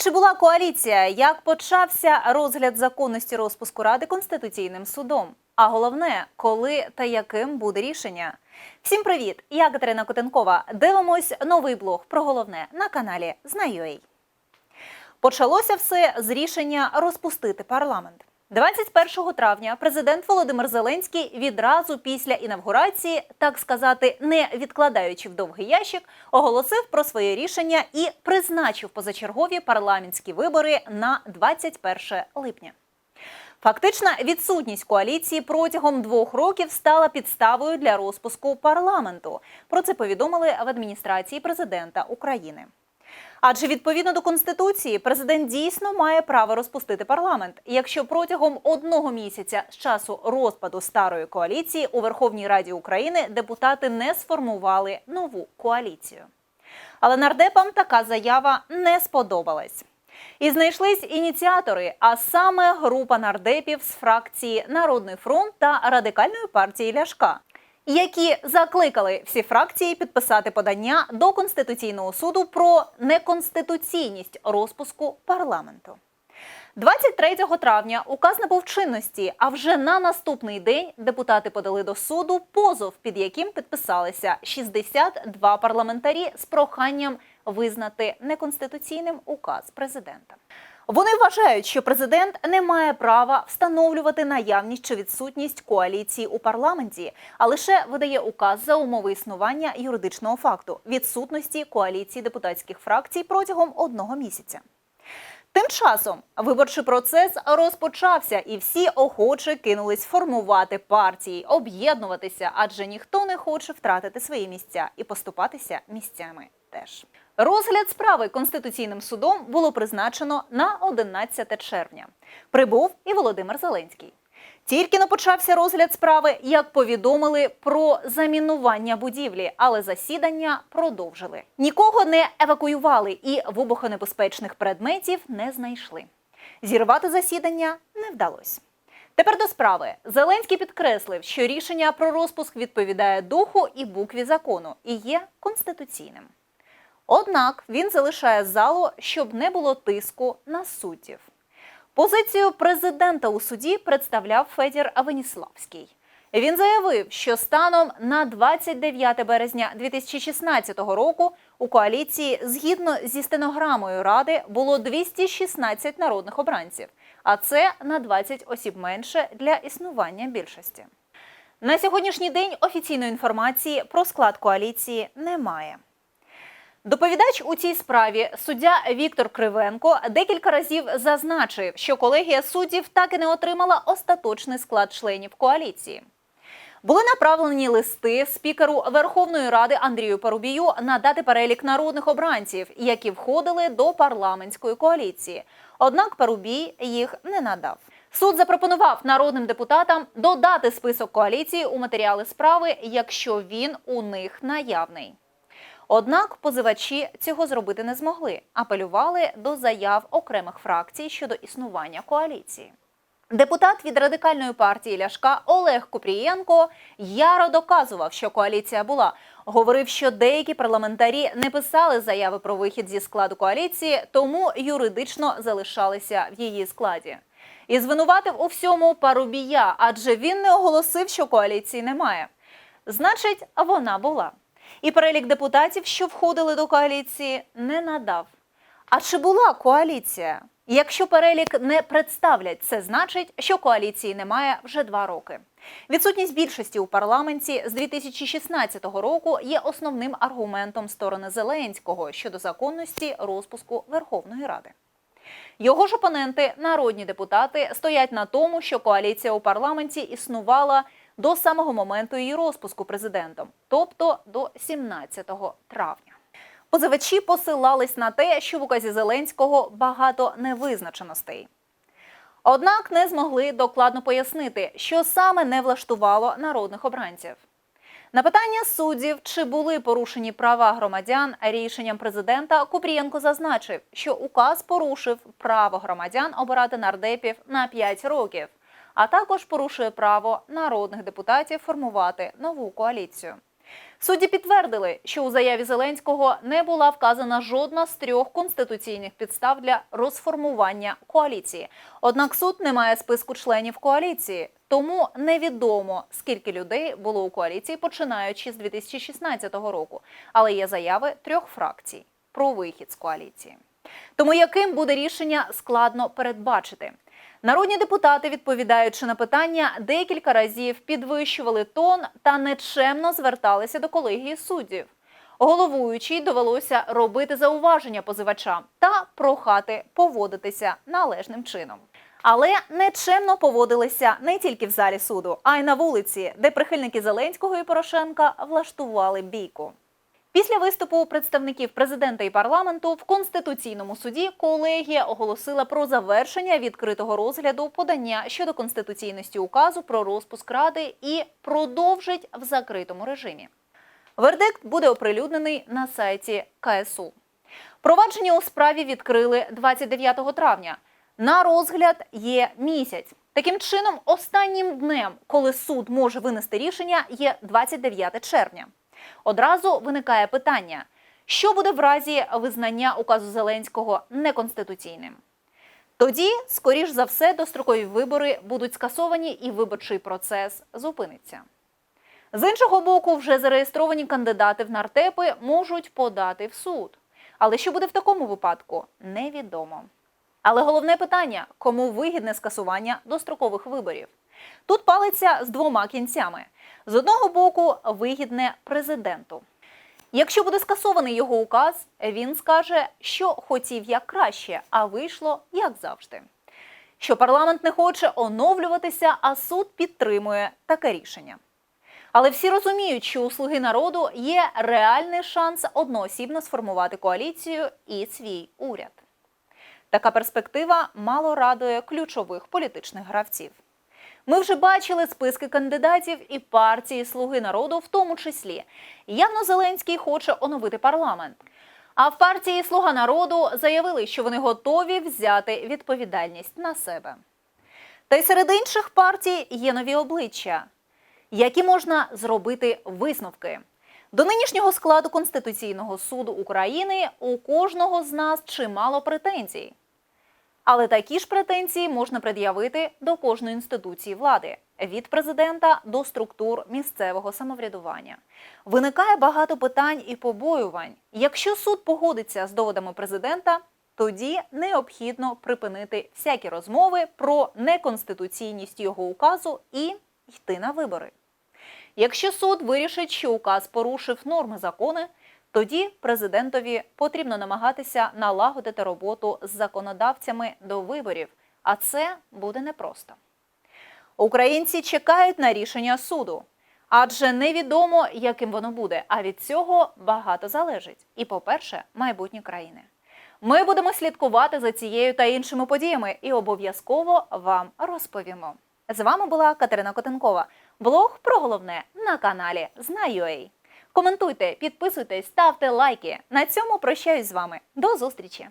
Чи була коаліція? Як почався розгляд законності розпуску ради конституційним судом? А головне, коли та яким буде рішення? Всім привіт! Я Катерина Котенкова. Дивимось новий блог про головне на каналі Знаю.ua. Почалося все з рішення розпустити парламент. 21 травня президент Володимир Зеленський відразу після інавгурації, так сказати, не відкладаючи в довгий ящик, оголосив про своє рішення і призначив позачергові парламентські вибори на 21 липня. Фактична відсутність коаліції протягом двох років стала підставою для розпуску парламенту. Про це повідомили в адміністрації президента України. Адже відповідно до конституції президент дійсно має право розпустити парламент, якщо протягом одного місяця з часу розпаду старої коаліції у Верховній Раді України депутати не сформували нову коаліцію. Але нардепам така заява не сподобалась. І знайшлись ініціатори, а саме група нардепів з фракції Народний фронт та радикальної партії Ляшка, які закликали всі фракції підписати подання до Конституційного суду про неконституційність розпуску парламенту. 23 травня указ набув чинності, а вже на наступний день депутати подали до суду позов, під яким підписалися 62 парламентарі з проханням визнати неконституційним указ президента. Вони вважають, що президент не має права встановлювати наявність чи відсутність коаліції у парламенті, а лише видає указ за умови існування юридичного факту відсутності коаліції депутатських фракцій протягом одного місяця. Тим часом виборчий процес розпочався, і всі охоче кинулись формувати партії, об'єднуватися, адже ніхто не хоче втратити свої місця і поступатися місцями теж. Розгляд справи конституційним судом було призначено на 11 червня. Прибув і Володимир Зеленський. Тільки не почався розгляд справи, як повідомили про замінування будівлі, але засідання продовжили. Нікого не евакуювали і вибухонебезпечних предметів не знайшли. Зірвати засідання не вдалося. Тепер до справи Зеленський підкреслив, що рішення про розпуск відповідає духу і букві закону і є конституційним. Однак він залишає залу, щоб не було тиску на суддів. Позицію президента у суді представляв Федір Веніславський. Він заявив, що станом на 29 березня 2016 року у коаліції, згідно зі стенограмою ради, було 216 народних обранців, а це на 20 осіб менше для існування більшості. На сьогоднішній день офіційної інформації про склад коаліції немає. Доповідач у цій справі суддя Віктор Кривенко декілька разів зазначив, що колегія суддів так і не отримала остаточний склад членів коаліції. Були направлені листи спікеру Верховної Ради Андрію Парубію надати перелік народних обранців, які входили до парламентської коаліції. Однак Парубій їх не надав. Суд запропонував народним депутатам додати список коаліції у матеріали справи, якщо він у них наявний. Однак позивачі цього зробити не змогли, апелювали до заяв окремих фракцій щодо існування коаліції. Депутат від радикальної партії Ляшка Олег Купрієнко яро доказував, що коаліція була. Говорив, що деякі парламентарі не писали заяви про вихід зі складу коаліції, тому юридично залишалися в її складі. І звинуватив у всьому Парубія, адже він не оголосив, що коаліції немає. Значить, вона була. І перелік депутатів, що входили до коаліції, не надав. А чи була коаліція? Якщо перелік не представлять, це значить, що коаліції немає вже два роки. Відсутність більшості у парламенті з 2016 року є основним аргументом сторони Зеленського щодо законності розпуску Верховної Ради. Його ж опоненти, народні депутати, стоять на тому, що коаліція у парламенті існувала до самого моменту її розпуску президентом, тобто до 17 травня. Позивачі посилались на те, що в указі Зеленського багато невизначеностей. Однак не змогли докладно пояснити, що саме не влаштувало народних обранців. На питання суддів, чи були порушені права громадян рішенням президента, Купрієнко зазначив, що указ порушив право громадян обирати нардепів на 5 років, а також порушує право народних депутатів формувати нову коаліцію. Судді підтвердили, що у заяві Зеленського не була вказана жодна з трьох конституційних підстав для розформування коаліції. Однак суд не має списку членів коаліції, тому невідомо скільки людей було у коаліції, починаючи з 2016 року. Але є заяви трьох фракцій про вихід з коаліції. Тому яким буде рішення складно передбачити. Народні депутати, відповідаючи на питання, декілька разів підвищували тон та нечемно зверталися до колегії суддів. Головуючій довелося робити зауваження позивачам та прохати поводитися належним чином. Але нечемно поводилися не тільки в залі суду, а й на вулиці, де прихильники Зеленського і Порошенка влаштували бійку. Після виступу представників президента і парламенту в конституційному суді колегія оголосила про завершення відкритого розгляду подання щодо конституційності указу про розпуск ради і продовжить в закритому режимі. Вердикт буде оприлюднений на сайті КСУ. Провадження у справі відкрили 29 травня. На розгляд є місяць. Таким чином, останнім днем, коли суд може винести рішення, є 29 червня. Одразу виникає питання: що буде в разі визнання указу Зеленського неконституційним? Тоді, скоріш за все, дострокові вибори будуть скасовані і виборчий процес зупиниться. З іншого боку, вже зареєстровані кандидати в нартепи можуть подати в суд. Але що буде в такому випадку, невідомо. Але головне питання: кому вигідне скасування дострокових виборів? Тут палиться з двома кінцями. З одного боку, вигідне президенту. Якщо буде скасований його указ, він скаже, що хотів як краще, а вийшло як завжди. Що парламент не хоче оновлюватися, а суд підтримує таке рішення. Але всі розуміють, що у слуги народу є реальний шанс одноосібно сформувати коаліцію і свій уряд. Така перспектива мало радує ключових політичних гравців. Ми вже бачили списки кандидатів і партії Слуги народу, в тому числі. Явно Зеленський хоче оновити парламент. А в партії Слуга народу заявили, що вони готові взяти відповідальність на себе. Та й серед інших партій є нові обличчя, які можна зробити висновки. До нинішнього складу Конституційного суду України у кожного з нас чимало претензій. Але такі ж претензії можна пред'явити до кожної інституції влади від президента до структур місцевого самоврядування. Виникає багато питань і побоювань. Якщо суд погодиться з доводами президента, тоді необхідно припинити всякі розмови про неконституційність його указу і йти на вибори. Якщо суд вирішить, що указ порушив норми закони, тоді президентові потрібно намагатися налагодити роботу з законодавцями до виборів, а це буде непросто. Українці чекають на рішення суду, адже невідомо, яким воно буде. А від цього багато залежить. І, по-перше, майбутнє країни. Ми будемо слідкувати за цією та іншими подіями і обов'язково вам розповімо. З вами була Катерина Котенкова. Блог про головне на каналі Знаю.ua. Коментуйте, підписуйтесь, ставте лайки. На цьому прощаюсь з вами. До зустрічі!